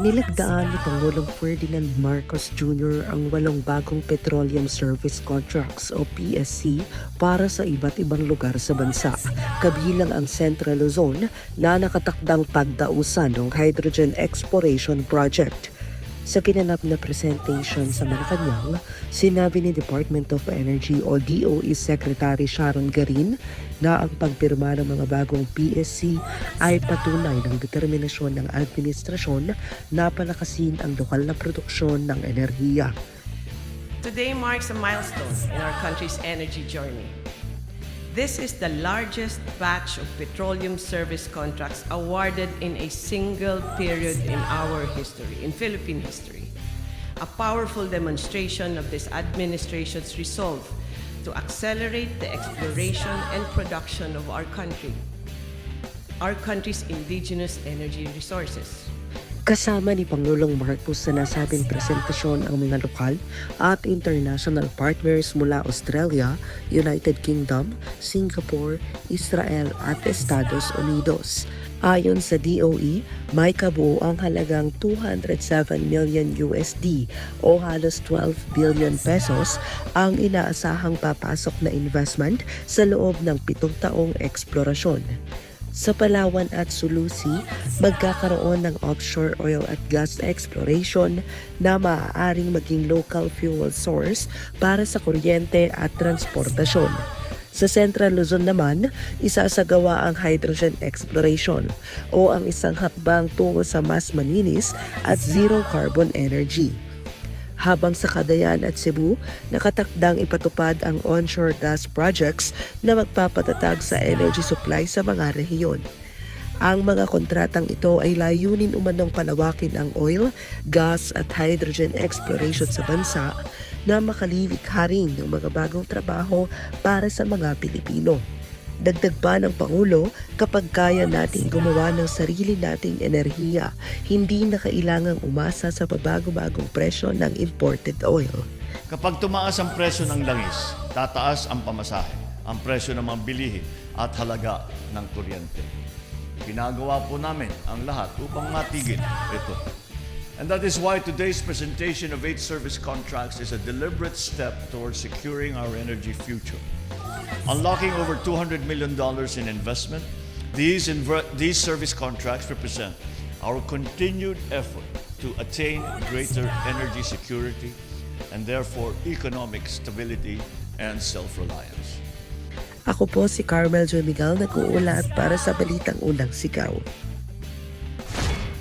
Nilagdaan ni Pangulong Ferdinand Marcos Jr. ang walong bagong Petroleum Service Contracts o PSC para sa iba't ibang lugar sa bansa, kabilang ang Central Luzon na nakatakdang pagdausan ng Hydrogen Exploration Project. Sa ginanap na presentation sa Malacanang, sinabi ni Department of Energy o DOE Secretary Sharon Garin na ang pagpirma ng mga bagong PSC ay patunay ng determinasyon ng administrasyon na palakasin ang lokal na produksyon ng enerhiya. Today marks a milestone in our country's energy journey. This is the largest batch of petroleum service contracts awarded in a single period in our history, in Philippine history. A powerful demonstration of this administration's resolve to accelerate the exploration and production of our country, our country's indigenous energy resources. Kasama ni Pangulong Marcos sa nasabing presentasyon ang mga lokal at international partners mula Australia, United Kingdom, Singapore, Israel at Estados Unidos. Ayon sa DOE, may kabuo ang halagang 207 million USD o halos 12 billion pesos ang inaasahang papasok na investment sa loob ng pitong taong eksplorasyon. Sa Palawan at Sulusi, magkakaroon ng offshore oil at gas exploration na maaaring maging local fuel source para sa kuryente at transportasyon. Sa Central Luzon naman, isasagawa ang hydrogen exploration o ang isang hakbang tungo sa mas maninis at zero carbon energy habang sa Cagayan at Cebu, nakatakdang ipatupad ang onshore gas projects na magpapatatag sa energy supply sa mga rehiyon. Ang mga kontratang ito ay layunin umanong palawakin ang oil, gas at hydrogen exploration sa bansa na makalilikha rin ng mga bagong trabaho para sa mga Pilipino. Dagdag pa ng Pangulo, kapag kaya nating gumawa ng sarili nating enerhiya, hindi na kailangang umasa sa pabago-bagong presyo ng imported oil. Kapag tumaas ang presyo ng langis, tataas ang pamasahe, ang presyo ng mga bilihin at halaga ng kuryente. Ginagawa po namin ang lahat upang matigil ito. And that is why today's presentation of eight service contracts is a deliberate step towards securing our energy future. Unlocking over $200 million in investment, these, these service contracts represent our continued effort to attain greater energy security and therefore economic stability and self-reliance. Ako po si Carmel Joy Miguel nag-uulat para sa Balitang Unang Sigaw.